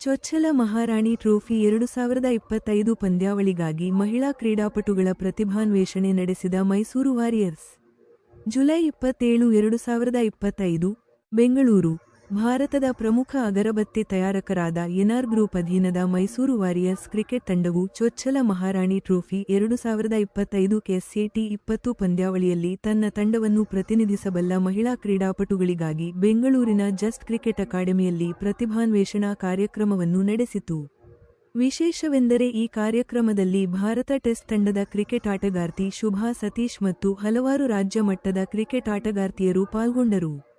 ಚೊಚ್ಚಲ ಮಹಾರಾಣಿ ಟ್ರೋಫಿ ಎರಡು ಸಾವಿರದ ಇಪ್ಪತ್ತೈದು ಪಂದ್ಯಾವಳಿಗಾಗಿ ಮಹಿಳಾ ಕ್ರೀಡಾಪಟುಗಳ ಪ್ರತಿಭಾನ್ವೇಷಣೆ ನಡೆಸಿದ ಮೈಸೂರು ವಾರಿಯರ್ಸ್. ಜುಲೈ ಇಪ್ಪತ್ತೇಳು, ಎರಡು ಸಾವಿರದ ಇಪ್ಪತ್ತೈದು, ಬೆಂಗಳೂರು. ಭಾರತದ ಪ್ರಮುಖ ಅಗರಬತ್ತಿ ತಯಾರಕರಾದ ಎನ್ಆರ್ ಗ್ರೂಪ್ ಅಧೀನದ ಮೈಸೂರು ವಾರಿಯರ್ಸ್ ಕ್ರಿಕೆಟ್ ತಂಡವು ಚೊಚ್ಚಲ ಮಹಾರಾಣಿ ಟ್ರೋಫಿ ಎರಡು ಸಾವಿರದ ಇಪ್ಪತ್ತೈದು ಕೆಎಸ್ಎಟಿ ಇಪ್ಪತ್ತು ಪಂದ್ಯಾವಳಿಯಲ್ಲಿ ತನ್ನ ತಂಡವನ್ನು ಪ್ರತಿನಿಧಿಸಬಲ್ಲ ಮಹಿಳಾ ಕ್ರೀಡಾಪಟುಗಳಿಗಾಗಿ ಬೆಂಗಳೂರಿನ ಜಸ್ಟ್ ಕ್ರಿಕೆಟ್ ಅಕಾಡೆಮಿಯಲ್ಲಿ ಪ್ರತಿಭಾನ್ವೇಷಣಾ ಕಾರ್ಯಕ್ರಮವನ್ನು ನಡೆಸಿತು. ವಿಶೇಷವೆಂದರೆ ಈ ಕಾರ್ಯಕ್ರಮದಲ್ಲಿ ಭಾರತ ಟೆಸ್ಟ್ ತಂಡದ ಕ್ರಿಕೆಟ್ ಆಟಗಾರ್ತಿ ಶುಭಾ ಸತೀಶ್ ಮತ್ತು ಹಲವಾರು ರಾಜ್ಯ ಮಟ್ಟದ ಕ್ರಿಕೆಟ್ ಆಟಗಾರ್ತಿಯರು ಪಾಲ್ಗೊಂಡರು.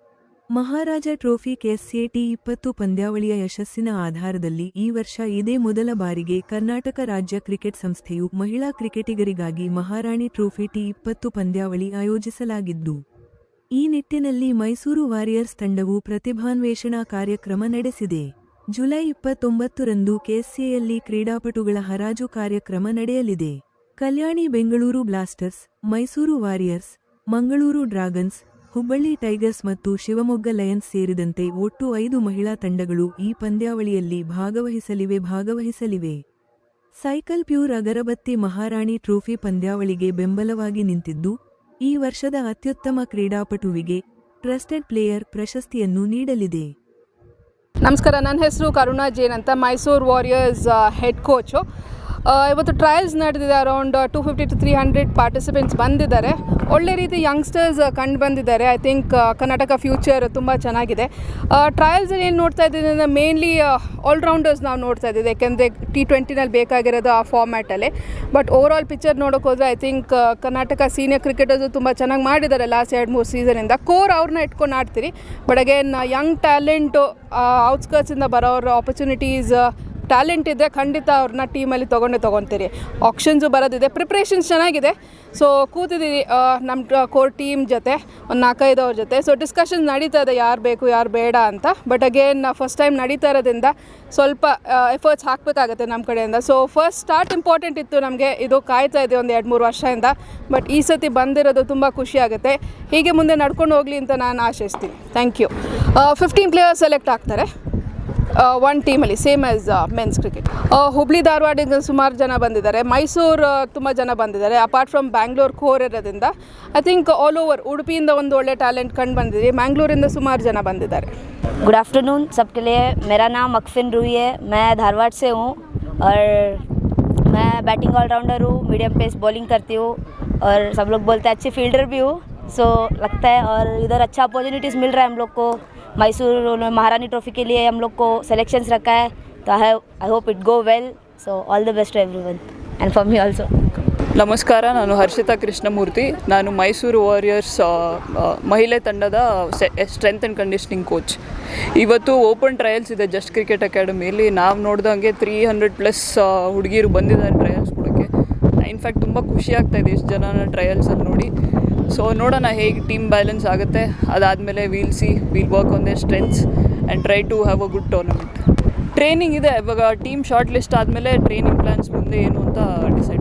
ಮಹಾರಾಜ ಟ್ರೋಫಿ ಕೆಎಸ್ಎಟಿ ಇಪ್ಪತ್ತು ಪಂದ್ಯಾವಳಿಯ ಯಶಸ್ಸಿನ ಆಧಾರದಲ್ಲಿ ಈ ವರ್ಷ ಇದೇ ಮೊದಲ ಬಾರಿಗೆ ಕರ್ನಾಟಕ ರಾಜ್ಯ ಕ್ರಿಕೆಟ್ ಸಂಸ್ಥೆಯು ಮಹಿಳಾ ಕ್ರಿಕೆಟಿಗರಿಗಾಗಿ ಮಹಾರಾಣಿ ಟ್ರೋಫಿ ಟಿ ಇಪ್ಪತ್ತು ಪಂದ್ಯಾವಳಿ ಆಯೋಜಿಸಲಾಗಿದ್ದು, ಈ ನಿಟ್ಟಿನಲ್ಲಿ ಮೈಸೂರು ವಾರಿಯರ್ಸ್ ತಂಡವು ಪ್ರತಿಭಾನ್ವೇಷಣಾ ಕಾರ್ಯಕ್ರಮ ನಡೆಸಿದೆ. ಜುಲೈ ಇಪ್ಪತ್ತೊಂಬತ್ತರಂದು ಕೆಎಸ್ಸಿಎಯಲ್ಲಿ ಕ್ರೀಡಾಪಟುಗಳ ಹರಾಜು ಕಾರ್ಯಕ್ರಮ ನಡೆಯಲಿದೆ. Kalyani Bengaluru Blasters, Mysuru Warriors, Mangaluru Dragons Hubballi Tigers ಮತ್ತು ಶಿವಮೊಗ್ಗ ಲಯನ್ಸ್ ಸೇರಿದಂತೆ ಒಟ್ಟು ಐದು ಮಹಿಳಾ ತಂಡಗಳು ಈ ಪಂದ್ಯಾವಳಿಯಲ್ಲಿ ಭಾಗವಹಿಸಲಿವೆ ಭಾಗವಹಿಸಲಿವೆ. Cycle pure agarbatti Maharani trophy ಪಂದ್ಯಾವಳಿಗೆ ಬೆಂಬಲವಾಗಿ ನಿಂತಿದ್ದು, ಈ ವರ್ಷದ ಅತ್ಯುತ್ತಮ ಕ್ರೀಡಾಪಟುವಿಗೆ ಟ್ರಸ್ಟೆಡ್ ಪ್ಲೇಯರ್ ಪ್ರಶಸ್ತಿಯನ್ನು ನೀಡಲಿದೆ. ನಮಸ್ಕಾರ, ನನ್ನ ಹೆಸರು ಕರುಣಾ ಜೈನ್ ಅಂತ, ಮೈಸೂರು ವಾರಿಯರ್ಸ್ ಹೆಡ್ ಕೋಚು ಇವತ್ತು ಟ್ರಯಲ್ಸ್ ನಡೆದಿದೆ around two fifty to three hundred participants ಬಂದಿದ್ದಾರೆ. ಒಳ್ಳೆ ರೀತಿ ಯಂಗ್ಸ್ಟರ್ಸ್ ಕಂಡು ಬಂದಿದ್ದಾರೆ. ಐ ಥಿಂಕ್ ಕರ್ನಾಟಕ ಫ್ಯೂಚರ್ ತುಂಬ ಚೆನ್ನಾಗಿದೆ. ಟ್ರಯಲ್ಸ್ ಏನು ನೋಡ್ತಾ ಇದ್ದೀನಿ ಅಂದರೆ ಮೇನ್ಲಿ ಆಲ್ರೌಂಡರ್ಸ್ ನಾವು ನೋಡ್ತಾ ಇದ್ದೀವಿ. ಯಾಕೆಂದರೆ ಟಿ ಟ್ವೆಂಟಿನಲ್ಲಿ ಬೇಕಾಗಿರೋದು ಆ ಫಾರ್ಮ್ಯಾಟಲ್ಲಿ ಬಟ್ ಓವರ್ ಆಲ್ ಪಿಕ್ಚರ್ ನೋಡೋಕೆ ಹೋದರೆ I think Karnataka senior cricketers ತುಂಬ ಚೆನ್ನಾಗಿ ಮಾಡಿದ್ದಾರೆ ಲಾಸ್ಟ್ ಎರಡು ಮೂರು ಸೀಸನಿಂದ ಕೋರ್ ಅವ್ರನ್ನ ಇಟ್ಕೊಂಡು ಆಡ್ತೀರಿ. ಬಟ್ ಅಗೇನ್ ಯಂಗ್ ಟ್ಯಾಲೆಂಟು ಔಟ್ಸ್ಕರ್ಟ್ಸಿಂದ ಬರೋರ ಆಪರ್ಚುನಿಟೀಸ್ ಟ್ಯಾಲೆಂಟ್ ಇದ್ದರೆ ಖಂಡಿತ ಅವ್ರನ್ನ ಟೀಮಲ್ಲಿ ತೊಗೊಂಡೇ ತೊಗೊತೀರಿ. ಆಪ್ಷನ್ಸು ಬರೋದಿದೆ ಪ್ರಿಪ್ರೇಷನ್ಸ್ ಚೆನ್ನಾಗಿದೆ. ಸೊ ಕೂತಿದ್ದೀವಿ ನಮ್ಮ ಕೋರ್ ಟೀಮ್ ಜೊತೆ, ಒಂದು ನಾಲ್ಕೈದು ಅವ್ರ ಜೊತೆ. ಸೊ ಡಿಸ್ಕಷನ್ಸ್ ನಡೀತಾ ಇದೆ, ಯಾರು ಬೇಕು, ಯಾರು ಬೇಡ ಅಂತ. ಬಟ್ ಅಗೇನ್ ಫಸ್ಟ್ ಟೈಮ್ ನಡೀತಾ ಇರೋದ್ರಿಂದ ಸ್ವಲ್ಪ ಎಫರ್ಟ್ಸ್ ಹಾಕಬೇಕಾಗತ್ತೆ ನಮ್ಮ ಕಡೆಯಿಂದ. ಸೊ ಫಸ್ಟ್ ಸ್ಟಾರ್ಟ್ ಇಂಪಾರ್ಟೆಂಟ್ ಇತ್ತು ನಮಗೆ. ಇದು ಕಾಯ್ತಾ ಇದೆ ಒಂದು ಎರಡು ಮೂರು ವರ್ಷದಿಂದ. ಬಟ್ ಈ ಸತಿ ಬಂದಿರೋದು ತುಂಬ ಖುಷಿ ಆಗುತ್ತೆ. ಹೀಗೆ ಮುಂದೆ ನಡ್ಕೊಂಡು ಹೋಗಲಿ ಅಂತ ನಾನು ಆಶಿಸ್ತೀನಿ. Thank you fifteen players select ಆಗ್ತಾರೆ. ಒನ್ ಟೀಮಲ್ಲಿ same as men's cricket Hubli ಧಾರವಾಡಿಂದ ಸುಮಾರು ಜನ ಬಂದಿದ್ದಾರೆ ಮೈಸೂರು ತುಂಬ ಜನ ಬಂದಿದ್ದಾರೆ ಅಪಾರ್ಟ್ ಫ್ರಮ್ ಬ್ಯಾಂಗ್ಳೂರ್ ಕೋರ್ ಇರೋದ್ರಿಂದ ಐ ಥಿಂಕ್ ಆಲ್ ಓವರ್ ಉಡುಪಿಯಿಂದ ಒಂದು ಒಳ್ಳೆ ಟ್ಯಾಲೆಂಟ್ ಕಂಡು ಬಂದಿದೆ ಮ್ಯಾಂಗ್ಳೂರಿಂದ ಸುಮಾರು ಜನ ಬಂದಿದ್ದಾರೆ गुड आफ्टरनून सबके लिए मेरा नाम अक्फिन रूही है मैं धारवाड़ से हूँ और मैं बैटिंग ऑलराउंडर हूँ मीडियम पेस बॉलिंग करती हूँ और सब लोग बोलते हैं अच्छी फील्डर भी हूँ सो लगता है और इधर अच्छा अपॉर्चुनिटीज़ मिल रहा है हम लोग को मैसूर उन्होंने महारानी ट्रॉफी के लिए हम लोग को सिलेक्शंस रखा है तो I I hope it go well so all the best to everyone and for me also ನಮಸ್ಕಾರ ನಾನು ಹರ್ಷಿತಾ ಕೃಷ್ಣಮೂರ್ತಿ ನಾನು ಮೈಸೂರು ವಾರಿಯರ್ಸ್ ಆ, ಆ, ಮಹಿಳೆ ತಂಡದ ಸ್ಟ್ರೆಂತ್ ಆ್ಯಂಡ್ ಕಂಡೀಷನಿಂಗ್ ಕೋಚ್ ಇವತ್ತು ಓಪನ್ ಟ್ರಯಲ್ಸ್ ಇದೆ ಜಸ್ಟ್ ಕ್ರಿಕೆಟ್ ಅಕಾಡೆಮಿಯಲ್ಲಿ ನಾವು ನೋಡ್ದಂಗೆ ತ್ರೀ ಹಂಡ್ರೆಡ್ ಪ್ಲಸ್ ಹುಡುಗಿರು ಬಂದಿದ್ದಾರೆ ಟ್ರಯಲ್ಸ್ ಕೊಡೋಕ್ಕೆ ಇನ್ಫ್ಯಾಕ್ಟ್ ತುಂಬ ಖುಷಿ ಆಗ್ತಾ ಇದೆ ಇಷ್ಟು ಜನನ ಟ್ರಯಲ್ಸಲ್ಲಿ ನೋಡಿ ಸೊ ನೋಡೋಣ ಹೇಗೆ ಟೀಮ್ ಬ್ಯಾಲೆನ್ಸ್ ಆಗುತ್ತೆ. ಅದಾದಮೇಲೆ ವೀಲ್ ಸಿ ವೀಲ್ ವರ್ಕ್ ಒಂದೇ the strengths and try to have a good tournament training ಇದೆ. ಇವಾಗ ಟೀಮ್ ಶಾರ್ಟ್ ಲಿಸ್ಟ್ ಆದಮೇಲೆ ಟ್ರೈನಿಂಗ್ ಪ್ಲ್ಯಾನ್ಸ್ ಮುಂದೆ ಏನು ಅಂತ ಡಿಸೈಡ್